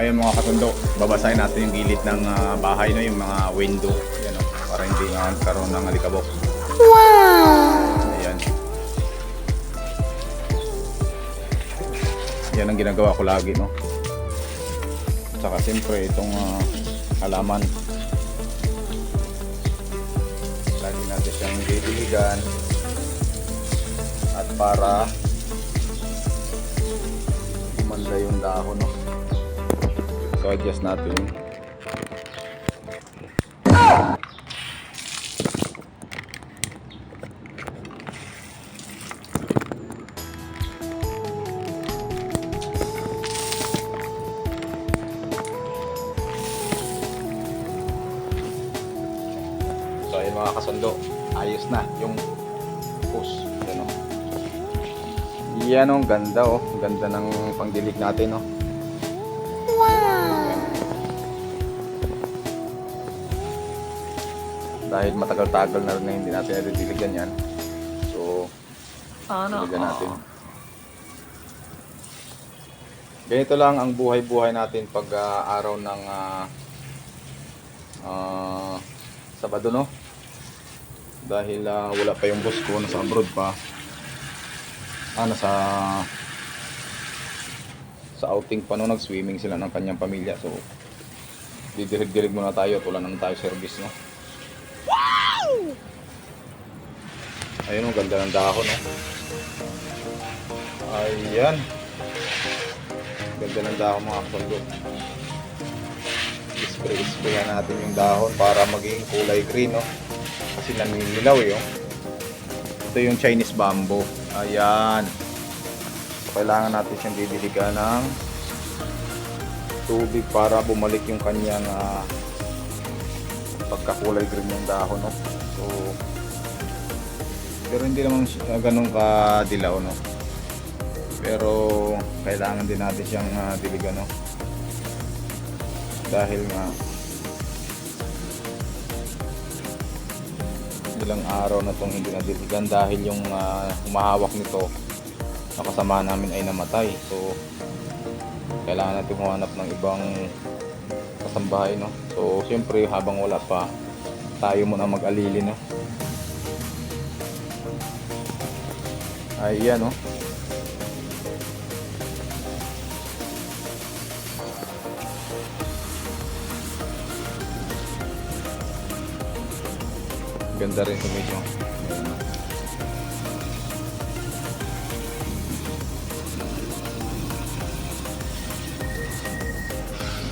Ayun mga kasundo, babasahin natin yung gilid ng ah, bahay no, yung mga window. Yan o, para hindi nga karoon ng alikabok. Wow! Ayan. Yan ang ginagawa ko lagi no. Tsaka siyempre itong ah, halaman. Lagi natin siyang didiligan. At para gumanda yung dahon no. Adjust natin. So ayun mga kasundo, ayos na yung push. Yan o. Yan o, ganda o. Ganda ng pangdilig natin o. Dahil matagal-tagal na rin na hindi natin nadidiligan yan. So, Ano? diligan natin. Ganito lang ang buhay-buhay natin pag ah, araw ng ah, ah, Sabado, no? Dahil ah, wala pa yung boss ko, nasa abroad pa. Ah, nasa sa outing pa no, nag-swimming sila ng kanyang pamilya. So, didirig-dirig muna tayo at wala naman tayo service, no? Ayun, ang ganda ng dahon, no? Ayan. Ganda ng dahon mga kasundo. Spray-sprayan natin yung dahon para maging kulay green, no? Kasi naninilaw, eh, oh. Ito yung Chinese bamboo. Ayan. So, kailangan natin siyang didiligan ng tubig para bumalik yung kanyang ah, pagkakulay green yung dahon, no? So, pero hindi naman siya ganun kadilaw, no? Pero kailangan din natin siyang ah, diligan, no? Dahil nga ilang araw na itong hindi nadiligan dahil yung ah, humahawak nito na kasama namin ay namatay. So, kailangan natin humanap ng ibang kasambahay, no? So, siyempre, habang wala pa, tayo muna mag-alili, no? Ayan, no? Ganda rin sa medyo.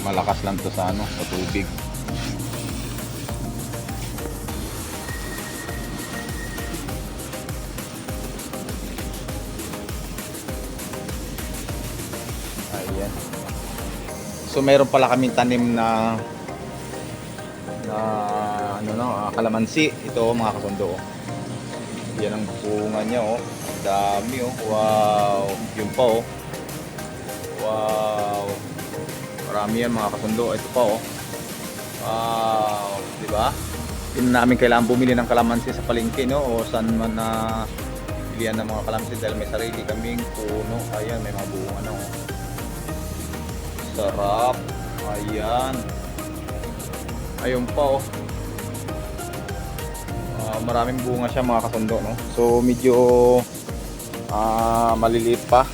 Malakas lang to sa ano, sa tubig. Ayan. So meron pala kaming tanim na na ano no, ah, kalamansi. Ito mga kasundo. oh. Yan ang bunga niya oh. Dami oh. Wow. Yun pa oh. Wow. Marami yan mga kasundo. Ito pa oh. Wow. Di ba? Hindi na namin kailangan bumili ng kalamansi sa palengke no o saan man na bilihan ng mga kalamansi dahil may sarili kaming puno. Ayan, may mga bunga na oh. Sarap. Ayan. Ayun pa oh. Ah, maraming bunga siya mga kasundo no. So medyo ah maliliit pa.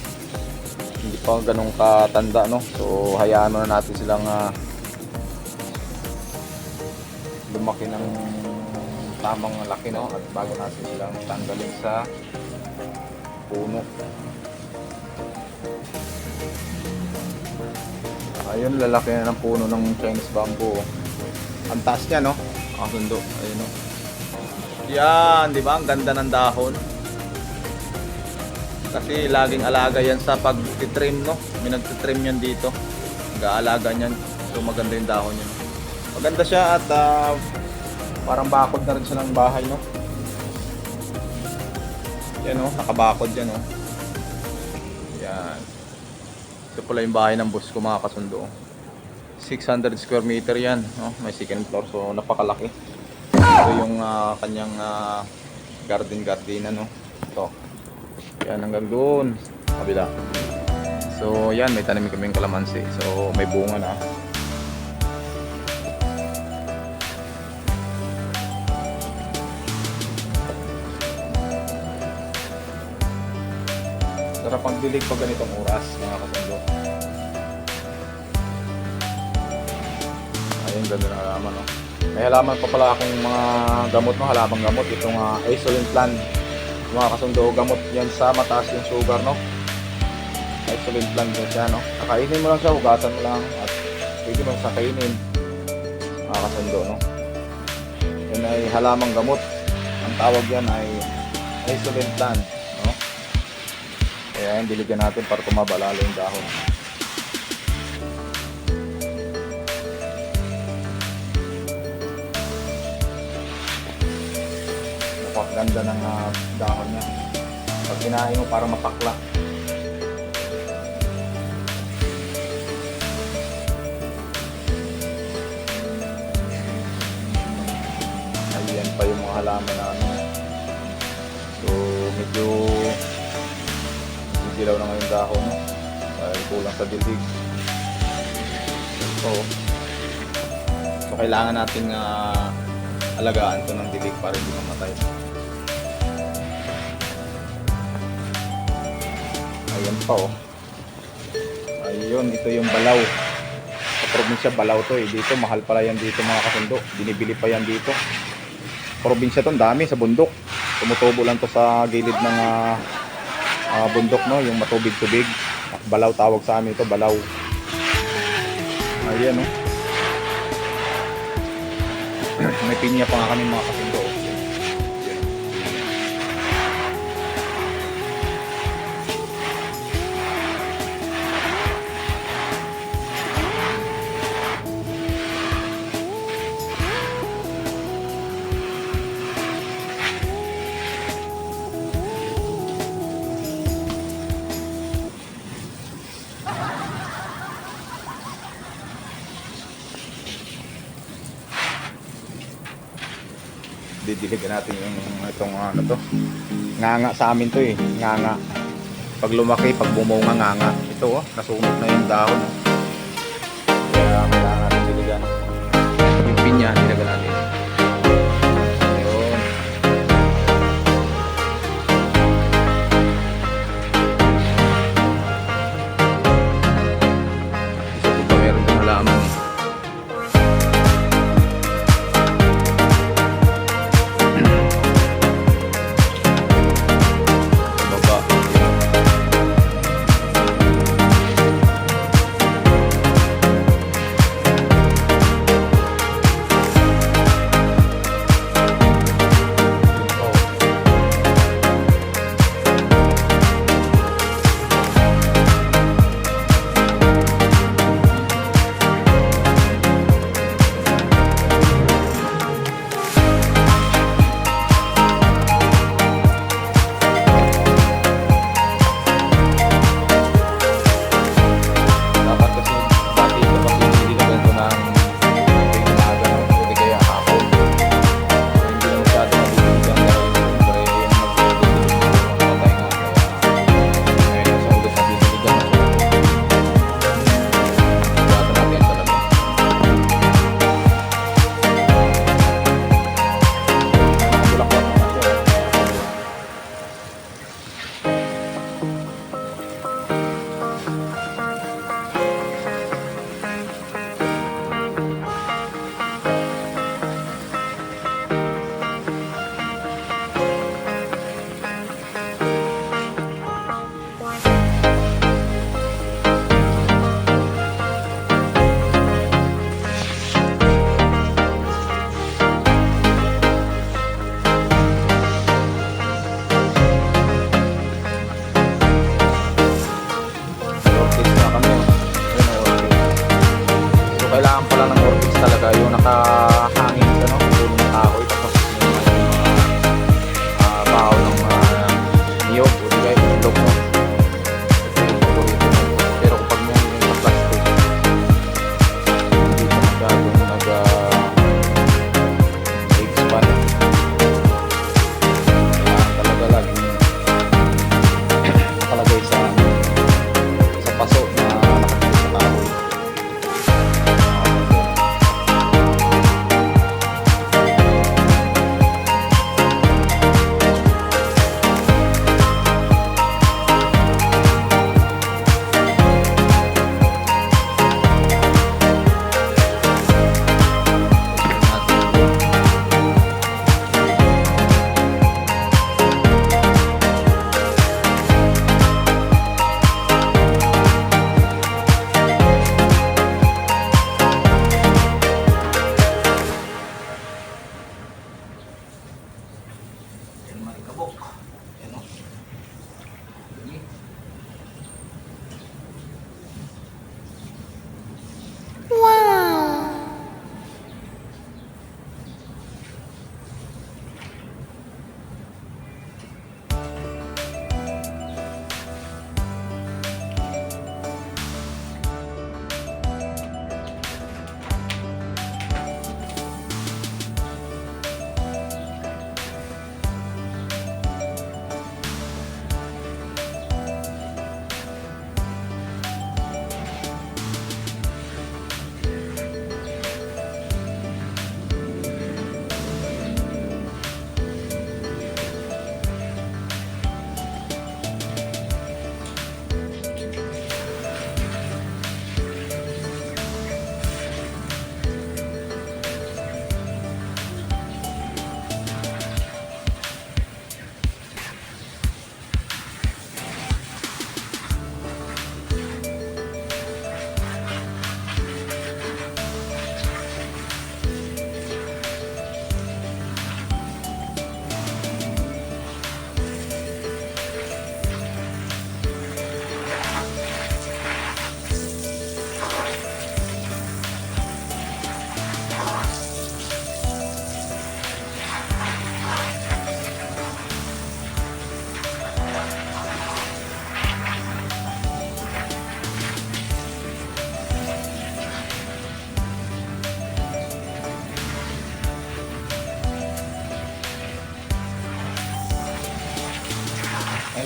Pa ganun katanda no. So hayaan muna natin silang ah, lumaki ng tamang laki no at bago natin silang tanggalin sa puno. Ayun, lalaki na ng puno ng Chinese bamboo. oh. Ang taas niya, no? Kasundo. Ayun, no? Yan, di ba? Ang ganda ng dahon. Kasi laging alaga yan sa pag-trim, no? May nag-trim yan dito. Nag-aalaga niyan. So, maganda yung dahon niya. Maganda siya at ah, parang bakod na rin siya ng bahay, no? Yan, no? Nakabakod yan, no? Yan. Ito pala yung bahay ng boss ko mga kasundo. 600 square meter yan. No? May second floor so napakalaki. Ito yung ah, kanyang ah, garden garden ano. Ito. Yan hanggang doon. Kabila. So yan, may tanim kaming kalamansi. So may bunga na. Sarap ang dilig pag ganitong oras, mga kasundo. Ayun, ganda na halaman, no? May halaman pa pala akong mga gamot, no? Halamang gamot. Itong uh, Isolin Plan. Mga kasundo, gamot yan sa mataas yung sugar, no? Isolin Plan din siya, no? Kakainin mo lang siya, hugasan mo lang. At pwede mo sa kainin. Mga kasundo, no? Yan ay halamang gamot. Ang tawag yan ay Isolin Plan, no? Kaya yung diligan natin para tumaba lalo yung dahon. Napakaganda ng ah, dahon niya. Pag kinain mo para mapakla. Ayan pa yung mga halaman namin. So, medyo dilaw na ngayon dahon dahil kulang sa dilig so, so kailangan nating ah, alagaan to ng dilig para hindi mamatay ayun pa oh ayun ito yung balaw sa probinsya balaw to eh dito mahal pala yan dito mga kasundo binibili pa yan dito probinsya to dami sa bundok tumutubo lang to sa gilid ng ah, ah, bundok no, yung matubig-tubig. Balaw tawag sa amin ito, balaw. Ayan no. May pinya pa nga kami mga kasindo. Didiligan natin yung itong ano to. Nganga sa amin to eh, nganga. Pag lumaki, pag bumunga nganga. Ito oh, nasunog na yung dahon. oh. Kaya kailangan natin diligan. talaga yung naka Subok.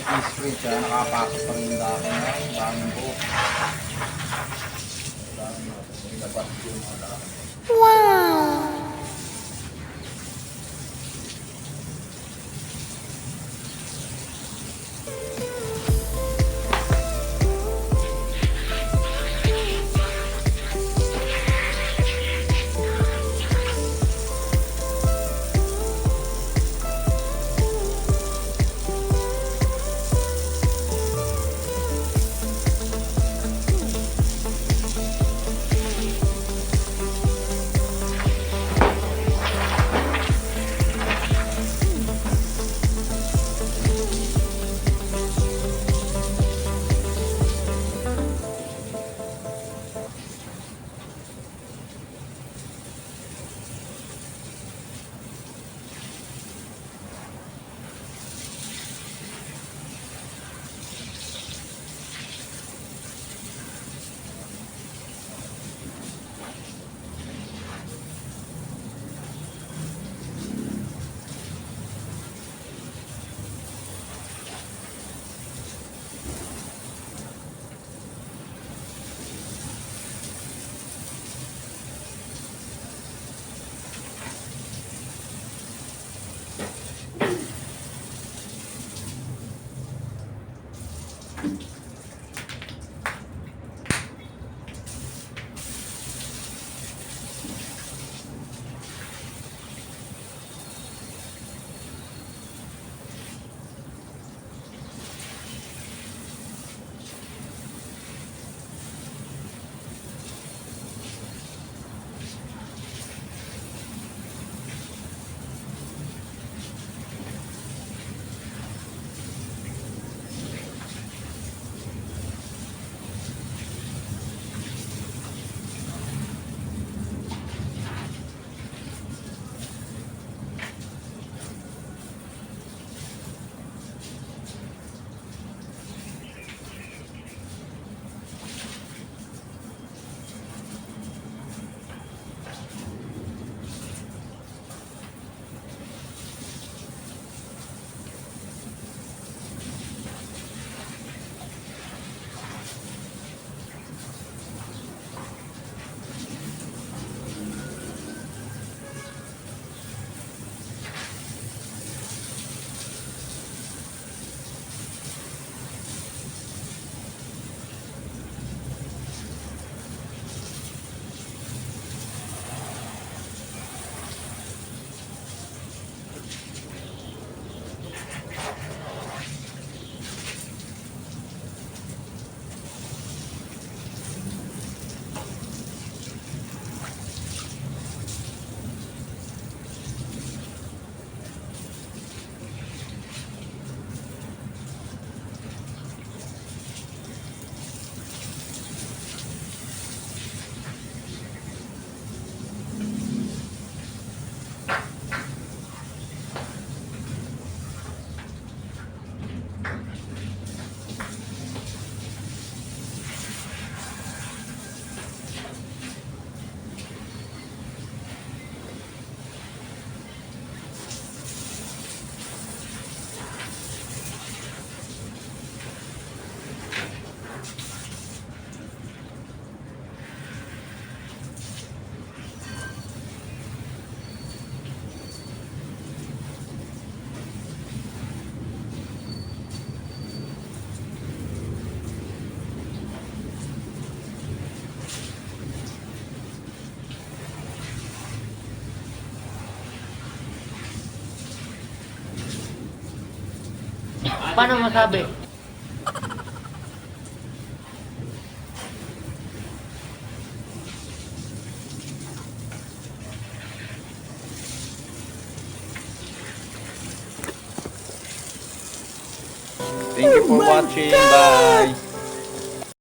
Spray siya, nakapasok pa rin yung na, daming po. Daming po. Ilabas yung mga dami. Paano masabi? Thank you for watching. Bye.